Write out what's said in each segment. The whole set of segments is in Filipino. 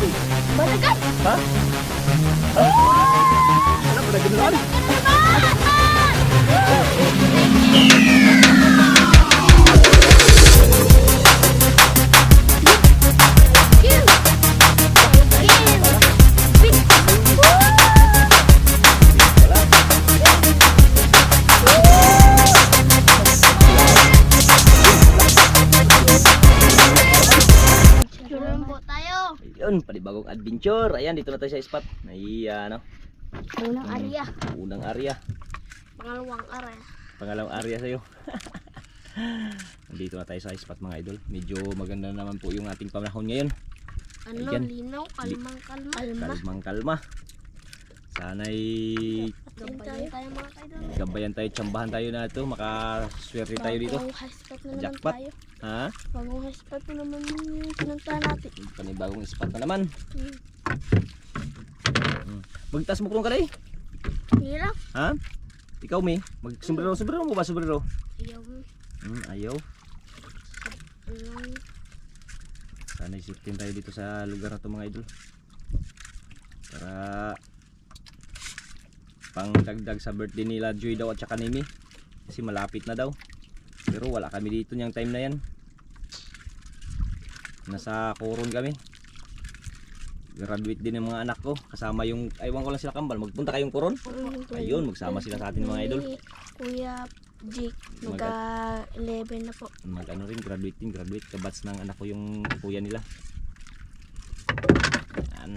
Balagan! Ha? Ano ba naganoon? Tuloy po Panibagong adventure. Ayan, dito na tayo sa spot. Ay, ano, Unang area. unang area. Pangalawang area. Pangalawang area sa'yo. Nandito na tayo sa spot mga idol. Medyo maganda naman po yung ating panahon ngayon. Ano, Ayan. linaw, kalmang kalma. Kalma. Kalmang kalma. Sana'y Gabayan tayo mga kaidol. gabayan tayo, tsambahan tayo na ito. Makaswerte tayo dito. Bagong spot na naman Jackpot. tayo. Ha? Bagong high spot na naman yung pinuntahan natin. Panibagong spot na naman. Hmm. Magtas mo kulong ka na eh. Hirap. Ha? Ikaw, May. Mag-sombrero. Sombrero mo ba? Sombrero? Ayaw. Hmm, ayaw. Ano, Sana isipin tayo dito sa lugar na to mga idol. Para pang dagdag sa birthday nila Joy daw at saka ni Mi. Kasi malapit na daw. Pero wala kami dito niyang time na yan. Nasa Coron kami. Graduate din ng mga anak ko. Kasama yung, aywan ko lang sila kambal. Magpunta kayong Coron? Ayun, magsama sila sa atin mga idol. Kuya Jake, Mag- magka-11 na po. mag ano rin, graduate din, graduate. Kabats ng anak ko yung kuya nila. Yan.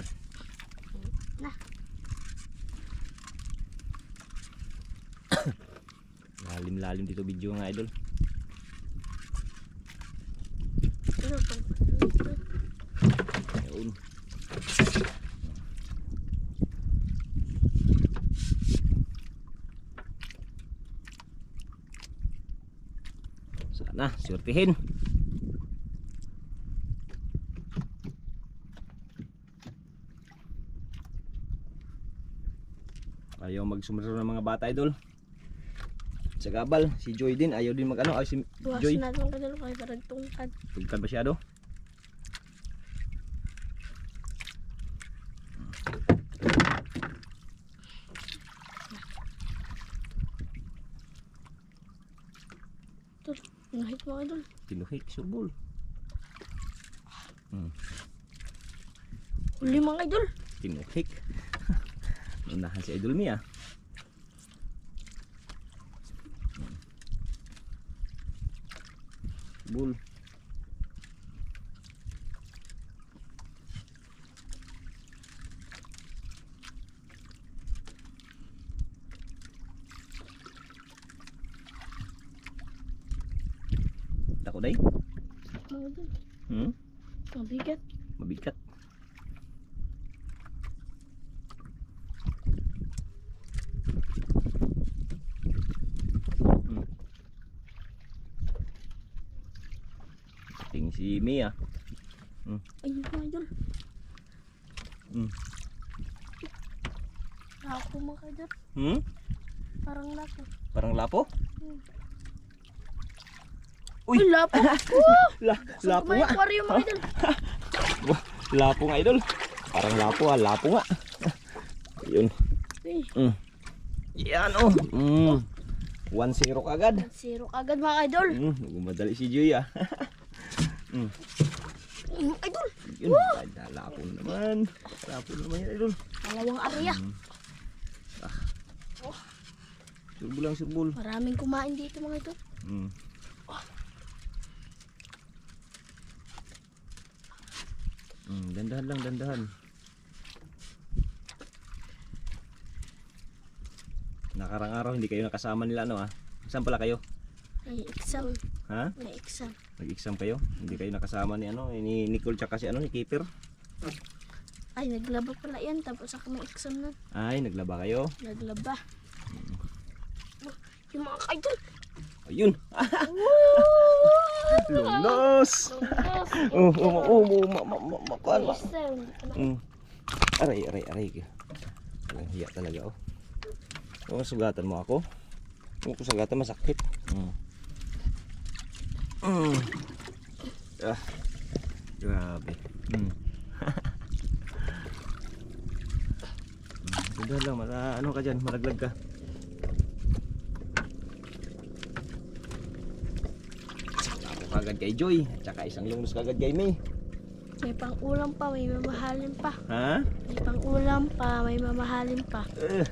Lalim-lalim dito video mga idol. Ano? Ayun. Sana, swertihin. Ayaw magsumero ng mga bata idol. Sa gabal, si Joy din, ayaw din mag ano, ay si Buwas Joy, na itong kadalo kayo parang tungkad. tugkad masyado. Nahit mo idol. Tinuhik, subol. Huli mga idol. Tinuhik. Unahan si Idol Mia. bun. Hmm? Parang lapo. Parang lapo? Hmm. Uy! Uy, lapo. La, lapo nga. aquarium mga idol. Lapo nga idol. Parang lapo ah, lapo nga. Yun. Mm. Yan oh. Mm. 1-0 kagad. zero agad mga idol. Mm, gumadali si Joy ah. mm. Mm, idol. Yun, lapo naman. Lapo naman yan idol. Dalawang area. Surbol lang surbol. Maraming kumain dito mga idol. Mm. Mm, dandahan lang, dandahan. Nakarang araw hindi kayo nakasama nila ano ah. Saan pala kayo? May exam. Ha? May exam. Nag-exam kayo? Hindi kayo nakasama ni ano, ni Nicole tsaka si ano ni Keeper? Ay, naglaba pala yan. Tapos ako may exam na. Ay, naglaba kayo. Naglaba. Yung mga idol. Ayun. Lunos. Oh, oh, oh, oh, oh, ma, ma, ma, ma, kuan, ma. Mm. Aray, aray, aray. Walang hiya talaga oh. Oh, sugatan mo ako. Kung sugatan masakit. Mm. Mm. Ah. Grabe. Mm. Ganda lang, mala, ano ka dyan, malaglag ka. Kagad kay Joy, at saka isang lungus kagad kay May. May pang ulam pa, may mamahalin pa. Ha? May pang ulam pa, may mamahalin pa. Eh.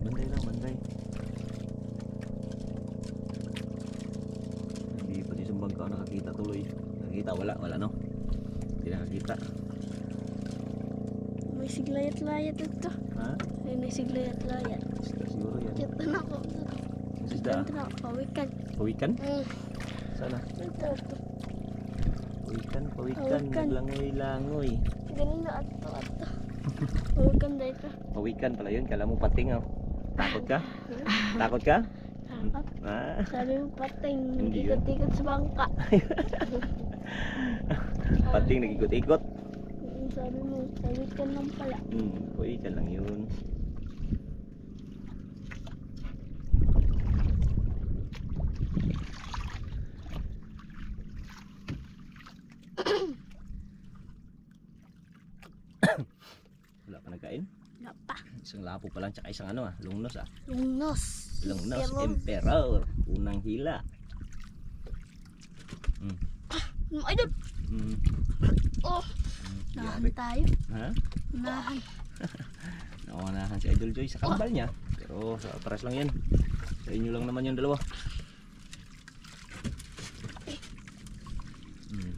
Banday lang, banday. Hindi pati sa bangka nakakita tuloy. Nakakita, wala, wala no? Hindi nakakita. May siglayat-layat ito. Ha? Ay, may siglayat-layat. Siguro yan. Cute na ako. Ito na ako, pawikan. Pawikan? Mm. Sana? Ito, ito. Pawikan, pawikan. Pawikan. Langoy-langoy. Ganun na ato, ato. Pawikan na ito. Pawikan pala yun. Kala mo pating oh. Takot ka? Takot ka? Takot. Ah. Sabi mo pating, Hindi ikot-ikot sa bangka. Pating nag-ikot-ikot. Sabi mo, pawikan lang pala. Hmm, pawikan lang yun. Wala pa nagkain? Wala pa. Isang lapo pa lang, tsaka isang ano ah, lungnos ah. Lungnos. Lungnos, Pero, emperor, unang hila. Hmm. Mm, Ay, Hmm. Oh, nahan tayo. Ha? Nahan. Naunahan si Idol Joy sa kambal niya. Pero sa paras lang yan. Sa inyo lang naman yung dalawa. Hmm.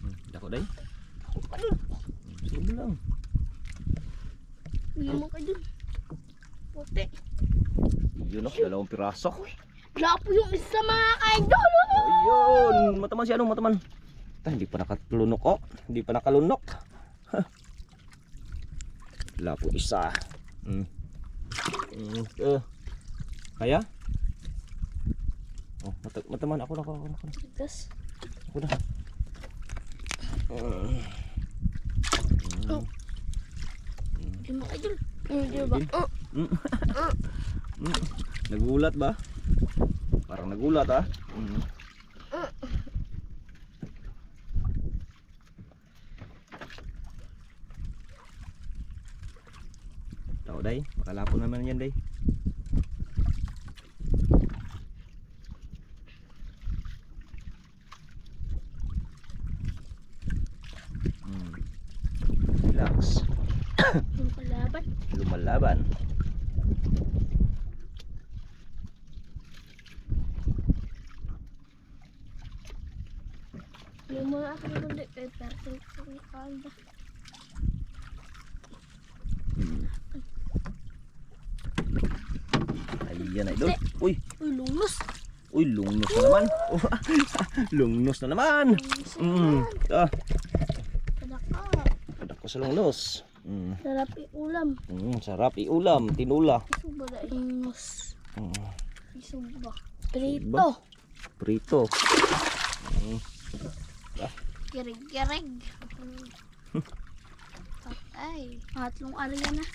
Hmm, Dako day. Ayun, Hmm, Sige lang. hindi mo ka dun. Puti. Yun o, dalawang piraso. Wala po yung isa mga ka-idol. Ayun, mataman si anong mataman. Ah, hindi pa nakalunok oh. Hindi pa nakalunok. Wala po isa. Mm. Mm. eh. Kaya? Oh, mat mataman ako na ako ako. Ako na. Tapos, Ako na. Mm. Oh. hindi mo ka dun. Hindi ba? Oh, Mm. Mm. Nagulat ba? Parang nagulat ah. Mm. Tao day, makalapo naman yan day. Mm. Relax. yung kalaban. Lumalaban. Yung mga ako kundi kay perfect yung kalda. Ayan na idol. Uy, Uy, lungos. uy, lungnos na naman. lungnos na naman. Mm. Ah, Kadaka. padak ko sa lungnos. Mm. Sarap iulam. Mm, sarap iulam, tinula. Iso ba na lungos? Mm. Iso ba? Prito. Prito. Mm. Kirig-kirig. Ay, tatlong area na.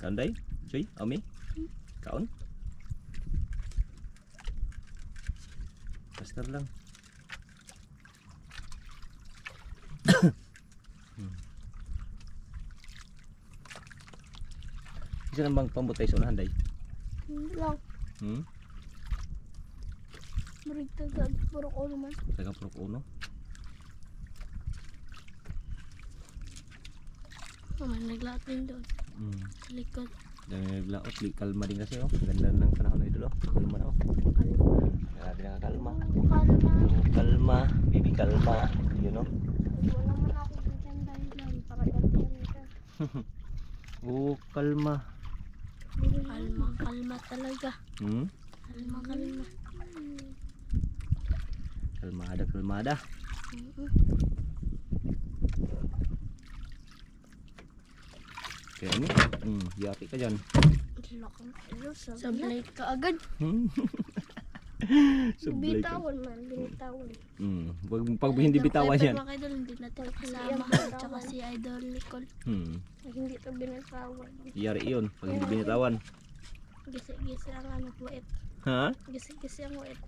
Kaon day? Joy, Ami? Kaon? Pastar lang. Hmm. Isa lang bang pambutay sa unahan day? Hindi lang. Hmm? Marigtagad. Puro ko naman. Taga Prok Uno? Oh, may naglaot din doon. Hmm. Sa likod. Dami naglaot, kalma din kasi oh. Ganda ng panahon na idol oh. Kalma na oh. Kalma. Grabe nakakalma. Kalma. Kalma, baby kalma. Yun oh. Wala mo na ako dyan dahil lang. Para ganito ka. Oh, kalma. Kalma, kalma talaga. Hmm? Kalma, kalma. Kalmada, kalmada. Mm-mm. Kaya ano? Hmm, yapi ka dyan. Idol. Sablay ka agad. Hmm? Sablay ka. Bitawan man. Binitawan. Hmm. Pag, pag hindi bitawan yan. Mga idol, hindi natin kasama. Tsaka si Idol Nicole. Hmm. Hindi to binitawan. Yari yun. Pag hindi binitawan. Gisi-gisi ang ano, wait. Ha? Gisi-gisi ang wait.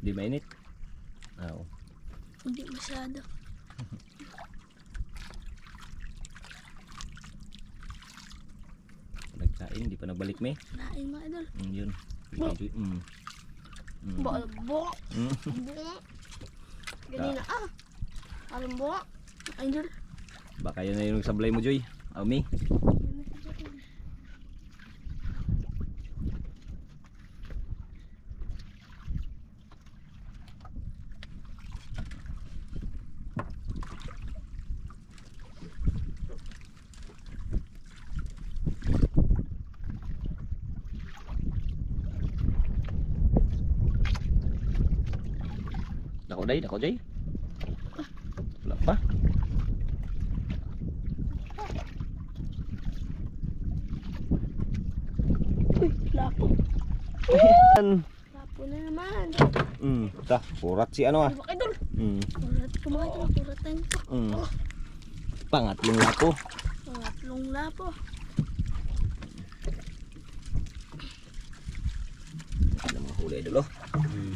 Di mainit? Oo. Hindi masyado. Nagkain, di pa nabalik may. Nain mga idol. Mm, yun. Mm. Mm. Bo, bo, Mm. Ganina ah. Alam bo. Idol. Baka yun na yung sablay mo, Joy. Ami. Dako day, dako day. Wala pa. Uy, lapo. Yan. Lapo na naman. Mm, ta, kurat si ano ah. Mga idol. Mm, Kurat mga idol. Kuratan ko. mm. Pangatlong lapo. Pangatlong lapo. Ano mga huli idol oh. Mm.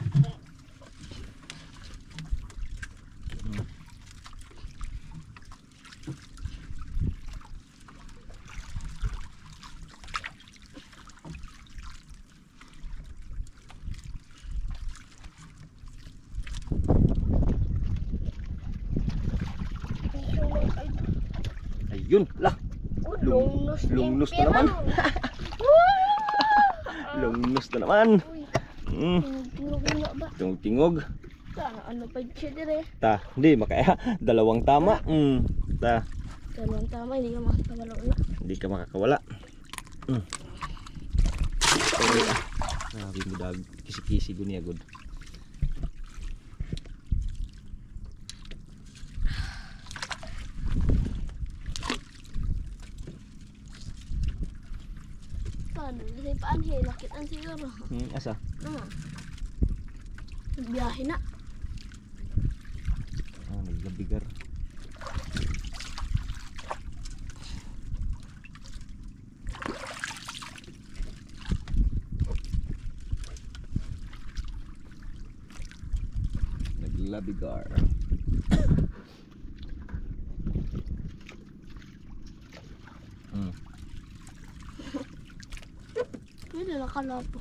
Ayun, lah, Oh, Lungnos na naman. lungnos na naman. Mm, tingog-tingog ano pa siya dire. Ta, hindi makaya dalawang tama. Mm, ta, Dalawang tama, hindi ka makatawala na. hindi ka makakawala. Mm. Okay. Sabi mo dag kisi-kisi gunya good. Paano? Kasi nakitaan siguro. Hmm, asa? Ah. Biyahe na. Ah, naglabigar. Naglabigar. Hmm. Pwede na kalapo.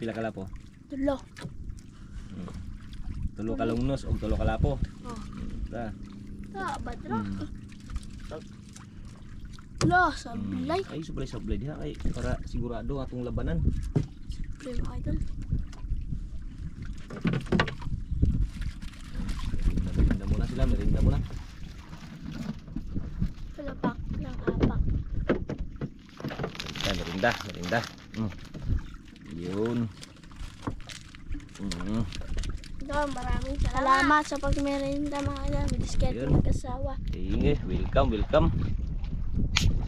Pila ka lapo? Tulo. Tulo ka lungnos o tulo ka lapo? Oh. Ta. Ta, badra. Hmm. Lo, Hmm. sablay. Ay, sublay sublay diha kay para sigurado atong labanan. Sablay mga idol. Merinda, muna sila, merinda muna. Palapak lang apak. Merinda, merinda. Mm. Yun. Mm. Ito, maraming salamat sa pagmerinda mga idol. Biskit Yun. mag-asawa. Sige, welcome, welcome.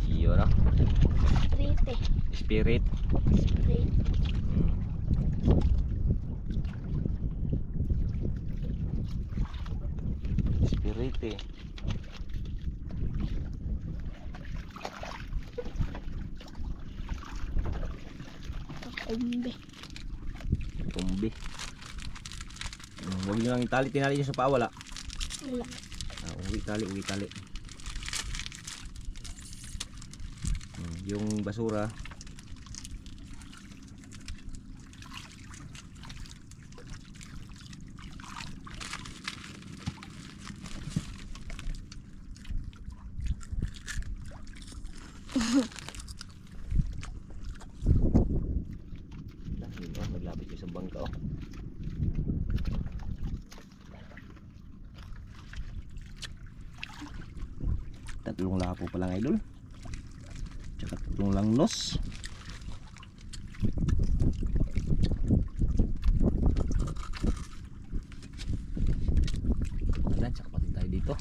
Yun ah, spirit. Trite. Mm. Spirit eh. Kumbe. Tumbi. Mm, itali, tinali nyo sa paa, wala. Wala. Ah, uwi tali, uwi tali. Mm, yung basura, Yun, oh, naglapit yung sa bangka oh. Tatlong lapo pa lang idol. Tsaka tatlong langnos. Wala, tsaka pati tayo dito.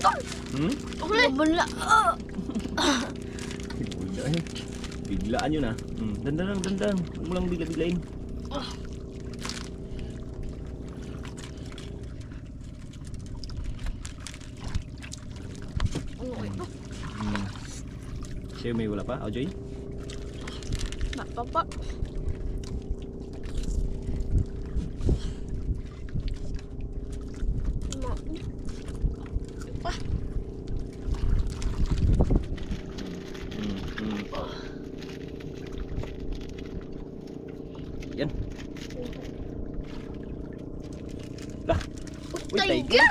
Tol! Hmm? Uli! Bula! Bigla eh. Biglaan yun ah. Hmm. Dandan lang, dandan. Huwag mo lang bigla-biglain. Ano ito? Hmm. Siya may wala pa, Ojoy? Napapa. Ma. Ah, Hmm. Hmm. Yan. Lah. Uy, tiger.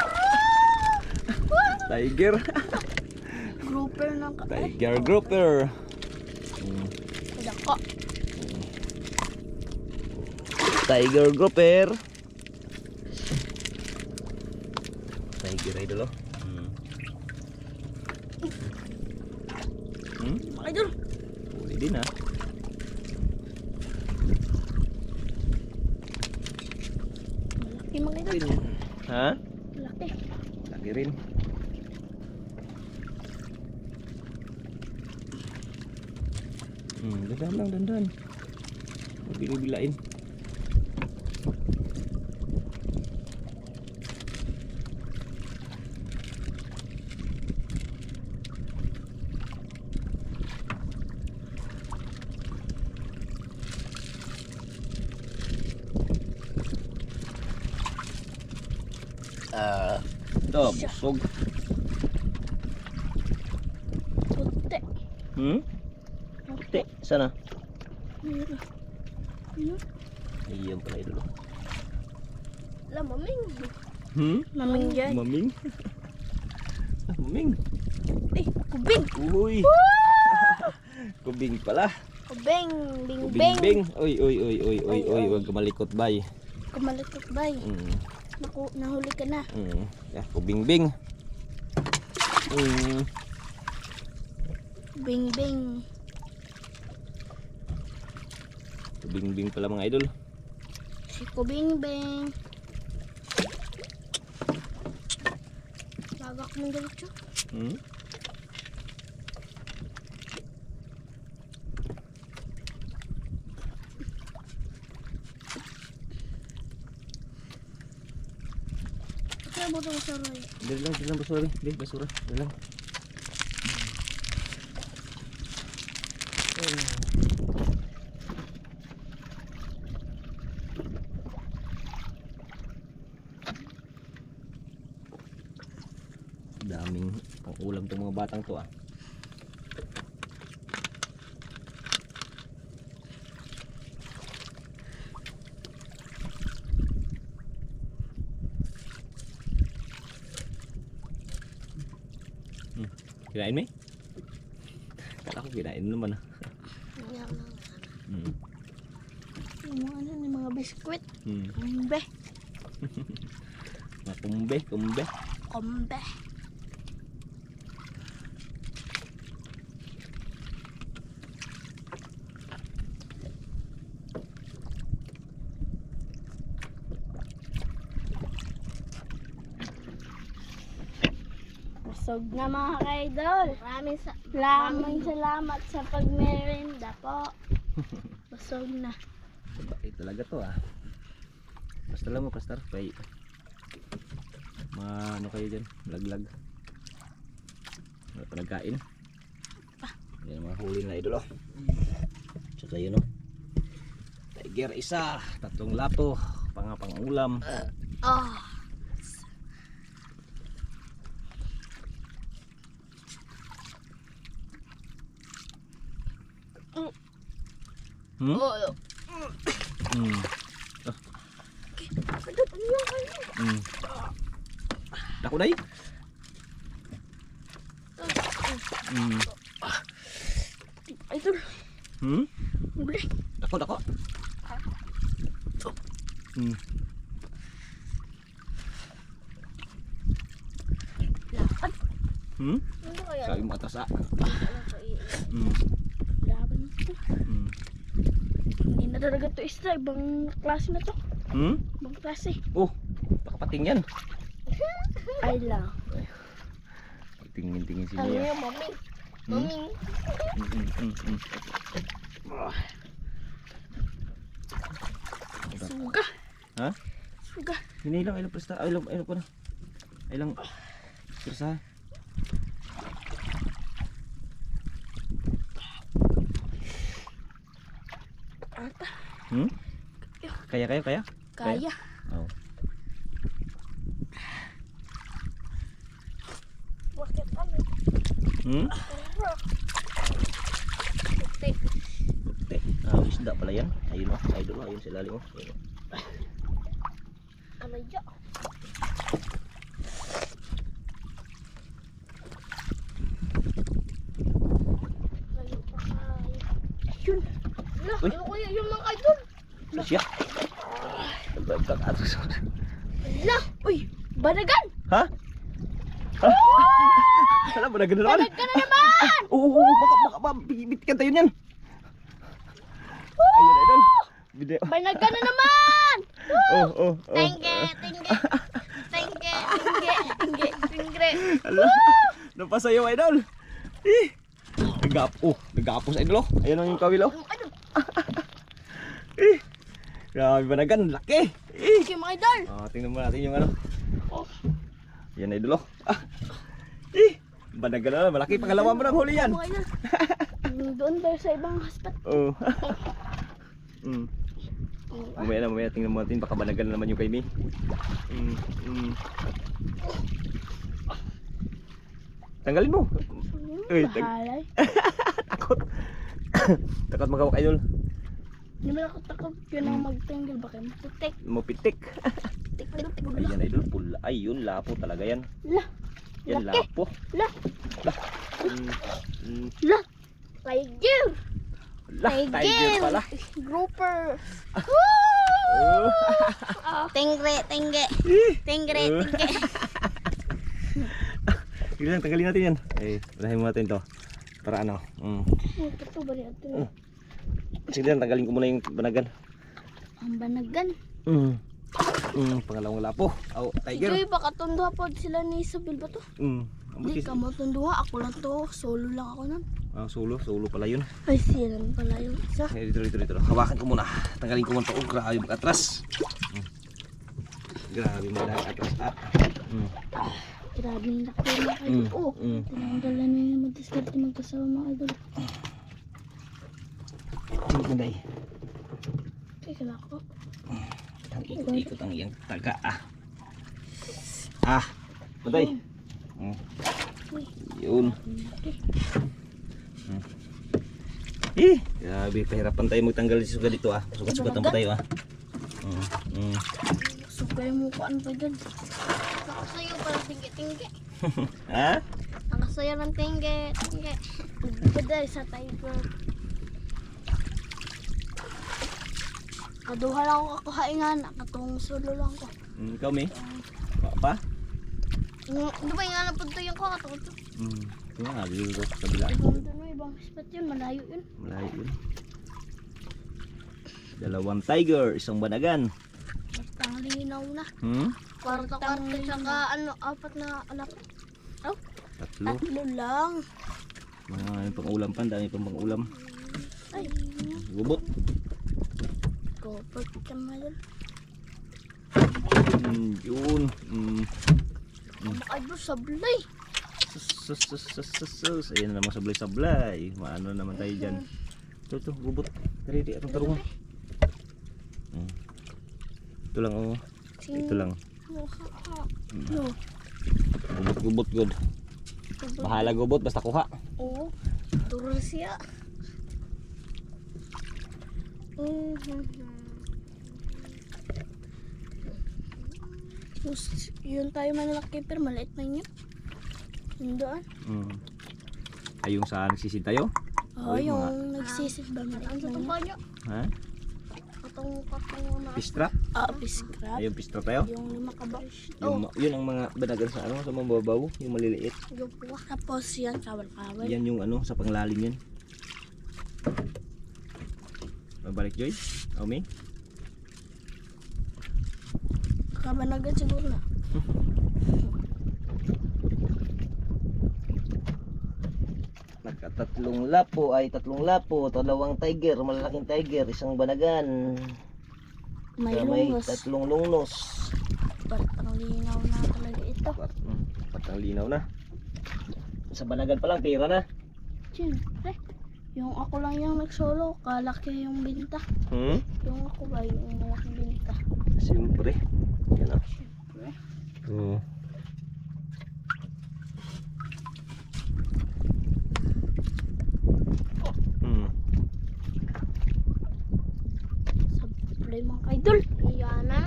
Tiger. Grouper ng ka. Tiger grouper. Dako. Tiger grouper. Tiger idol oh. Hmm. Hmm? Idol. Huli din ah. Malaki mga idol. Pin. Ha? Malaki. Lagi rin. Hmm, dandan lang, dandan. Bilain. Ah, ito, busog. Puti. Hmm? Puti, sana? Ayun. Iyan pala idol. Ala, maming. Hmm? Maming dyan. Maming? Ah, Maming? Eh, kubing. Uy! Kubing pala. Kubing. Bing, Kubing bing. bing. Uy, uy, uy, uy, uy, Uy, uy, uy. huwag ka malikot bay. Kumalikot bay. Mm, Naku, nahuli ka na. mm. Yeah, kubing bing. Mm. Bing, bing. Bing pala mga idol. Si Kubing Bing. Lagak mo diretso. Hmm? Dali lang, dali lang basura. Dali, basura. Dali lang. Daming pang ulam tong mga batang to ah. Kinain mo eh? Kala ko kinain naman ah. Yan lang. Hmm. Yung mga ano, yung mga biskwit. Hmm. Kumbe. Kumbe, kumbe. Kumbe. Busog na mga kaidol. Maraming, sa maraming salamat sa pagmerinda po. Busog na. Bait talaga to ah. Basta lang mo, pastor. Kay mga ano kayo dyan, laglag. Wala pa nagkain. Yan ang mga huli na idol oh. Tsaka yun oh. Tiger isa, tatlong lapo, pa nga pang ulam. Hmm? Oh, Hmm. ano ano yung ano? Hmm. Dako day? Hmm. Idol, Hmm? uli. Dako, dako. Hmm. Lakad. Hmm? Ano? Sabi mo atas ah. Ano? Hmm. Laban ito. Hmm. Hindi na talaga to isda. Ibang klase na to. Hmm? Ibang klase. Oh, nakapating yan. Ay lang. Tingin-tingin si Ano Mia. yung mami? Hmm? Mami. Hmm, hmm, hmm, hmm. Suga. Ha? Suga. Hindi lang, ilang presta. Ay lang, ay lang ko na. Ay lang. Presta. Ata. Hmm? Kaya kayo, kaya? Kaya. Oo. Bakit ano? Hmm? Puti. Puti. Ah, isda pala yan. Ayun oh, idol oh, ayun sa ilalim oh. Ayun, oh. Ano yun? Yun. Lah, Uy. ano kaya yung mga idol? Ano siya? Nagdagdag atos. Lah, uy, banagan! Ha? Ha? Ba na ganun naman? Banagan na naman! Oo, oo, oo, baka, baka, baka, bitikan tayo niyan. Ayun, ayun. Video. Banagan na naman! Oh, oh, oh. Tengge, tengge, tengge, tengge, tengge, tengge. Ala, napasayaw idol. Eh, nagap, oh, nagapos idol oh. Ayun ang yung kawil oh. Ano? Eh, grabe ba nagan, laki. Eh. Okay, mga idol. Ah, tingnan mo natin yung ano. Oh. Yan idol oh. Ah. Eh, banagan na, malaki pangalawa mo ng huli yan. Mm, Doon tayo sa ibang haspat. Oh. mm. Mamaya na, mamaya tingnan mo natin baka banagan na naman yung kay May. Mm, mm. Tanggalin mo. Uy, tag-. Takot. Takot magawak idol. Hindi mo ako takot yun ang magtanggol. Baka maputik. Mapitik. Tik, tik, tik. Ayan idol, pula. Ay, yun, lapo talaga yan. Lah, Yan, Laki. lapo. Mm, mm. lah. Tiger. Lah, tiger pala. Grouper. Oh. Tengre, tengge. Eh. Tengre, Oh. tengge. Sige lang, tanggalin natin yan. Eh, unahin mo natin to. Para ano. Mm. Oh, ito? Sige lang, tanggalin ko muna yung banagan. Ang banagan. Mm. Mm, pangalawang lapo. Oh, tiger. Sige, baka tunduha po sila ni Isabel ba to? Mm. Hindi ka mo tunduha. Ako lang to. Solo lang ako nun. Ah, solo, solo pala yun. Ay, silang pala yung isa. Eh, dito, dito, dito. Hawakan ko muna. Tanggalin ko muna to. Oh, grabe mag-atras. Mm. Grabe mag-atras. Ah. Mm. Grabe yung laki mga idol. Mm. Oh, Mm. tinanggalan na yung mag-discarte magkasama mga idol. Hindi mo day. Teka lang ako. Ang ikot-ikot ang iyang taga. Ah. Ah. Patay. Mm. Yun. Mm. Eh, grabe, pahirapan tayo magtanggal si suga dito ah. Sugat-sugatan pa tayo ah. Mm. Mm. Sugay mo ko ano pa dyan. Nakasayo parang tingge-tingge. Ha? Nakasayo ng tingge, tingge. Pwede sa tiger. Kaduha lang ako kakuhaingan. Nakatong solo lang ko. Mm, ikaw, May? Pa? pa? Mm, Di ba po ito yung ko? Katong ito. Mm. Ito nga, dito ko sa kabila. Ibang doon mo, ibang spot yun. Malayo yun. Malayo yun. Dalawang tiger, isang banagan. Basta ang linaw na. Hmm? Kwarta-kwarta tsaka ano, apat na anak. Oh, Tatlo. tatlo lang. Mga pang-ulam pa, dami pang pang-ulam. Ay, Gubot. Kopert ka yun. Mm, yun. Mm. Ay, bro, sablay. Sus, sus, sus, sus, sus, sus. Ayan na naman sablay-sablay. Maano naman tayo dyan. Ito, ito, gubot. Dari, di, atong tarungan. Mm. Ito, lang oh. Ito lang. No. Gubot-gubot good. Bahala gubot basta kuha. Oo. Turo siya. Mhm. Tapos, yun tayo manalaki pero maliit na yun. Yung doon. Mm. Ay yung sa nagsisid tayo? Oo, Uy, yung nagsisit ba maliit na yun. Ha? Katong katong na. Pistra? Ah, piskrap. Ayun pistra tayo? Yung lima ka ba? Yung, ma- yun ang mga banagan sa ano, sa mababaw, yung maliliit. Yung puwak. Tapos yan, kawal-kawal. Yan yung ano, sa panglalim yan. Mabalik Joy? Omi? Kabanagan siguro na. Nagkatatlong lapo ay tatlong lapo, dalawang tiger, malalaking tiger, isang banagan. May na may tatlong lungnos. Parang linaw na talaga ito. Pat, mm, patang linaw na. Sa banagan pa lang, pera na. Siyempre. Yung ako lang yung nagsolo, kalaki yung binta. Hmm? Yung ako ba yung malaking binta. Siyempre. Yan ah. Siyempre. Oo. Hmm. Sablay mga kaidol. Iyan na.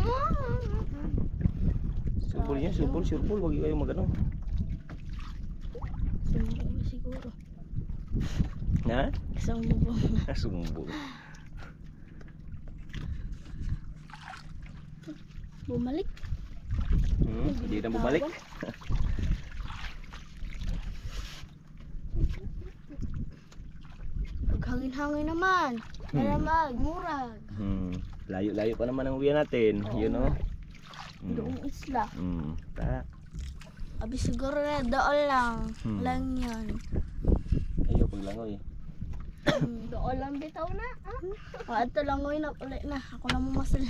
Subol yan, subol, subol. Huwag kayo magano. Sumbong na siguro. Ha? Isang bubong na. Sumbol. Bumalik. Hmm, hindi na bumalik. Paghangin-hangin naman. Malamag, murag. Hmm. Layo-layo pa naman ang uwi natin. Oo. Yun oh. Hmm. Doong isla. Hmm. Ta. Abi siguro na doon lang. Hmm. Lang yun. Ayaw paglangoy. Doon lang bitaw na. Ah, ito lang ngayon na ulit na. Ako lang mamasal.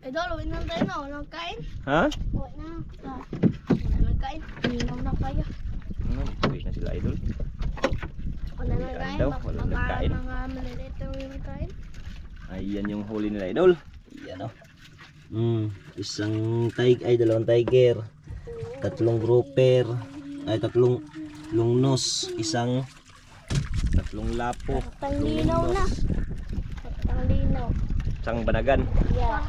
Eh, dol, uwi na tayo na. Walang kain. Ha? Uwi na. Ah, Wala nang kain. Minaw na kayo. Hmm, uwi na sila idol. Wala nang Kain kain. daw, Baka walang baka nagkain. mga maliliit na yung kain. Ayan yung huli nila idol. Ayan oh. Hmm, isang tiger ay dalawang tiger. Tatlong grouper. Ay tatlong lungnos, isang tatlong lapo, Patang linaw na. Patang linaw. isang banagan. Yeah.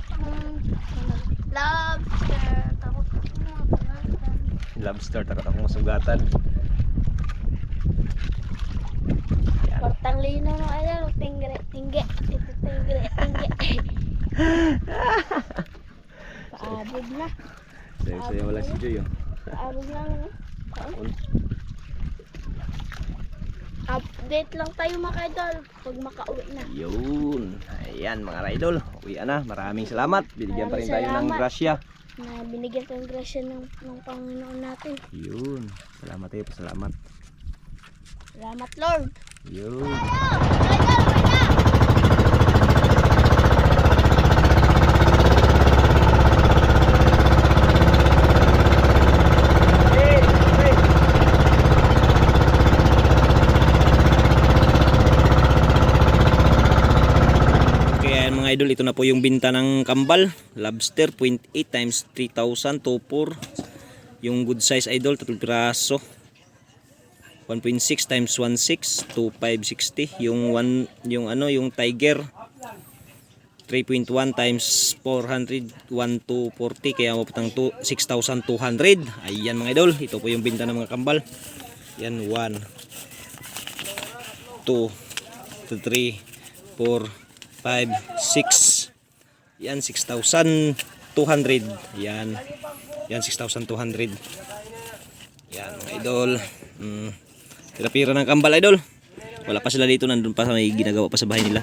Lobster. Tapos Lobster takot akong masugatan. Patang linaw na idol. Tingge, tingge. Ito tingge, tingge. Paabog na. Sayo sayo wala si Joy oh. Paabog na. no? Kaon. Update lang tayo mga idol pag makauwi na. Yun. Ayan mga idol. Uwi na. Maraming salamat. Binigyan pa rin tayo Maraming ng salamat. grasya. Na binigyan ko ng grasya ng, ng Panginoon natin. Yun. Salamat tayo. Pasalamat. Salamat Lord. Yun. Okay, ayan mga ito na po yung binta ng kambal. Lobster, 0.8 times 3,000, 2,4. Yung good size idol, 3 piraso. 1.6 times 1.6, 2,560. Yung, one, yung ano, yung tiger, 3.1 times 400, 1,240. Kaya mapatang 6,200. Ayan mga idol, ito po yung binta ng mga kambal. Yan, 1, 2, 3, 4, 5, 6. Yan, 6,200. Yan. Yan, 6,200. Yan, mga idol. Mm. Tira-pira ng kambal, idol. Wala pa sila dito, nandun pa sa may ginagawa pa sa bahay nila.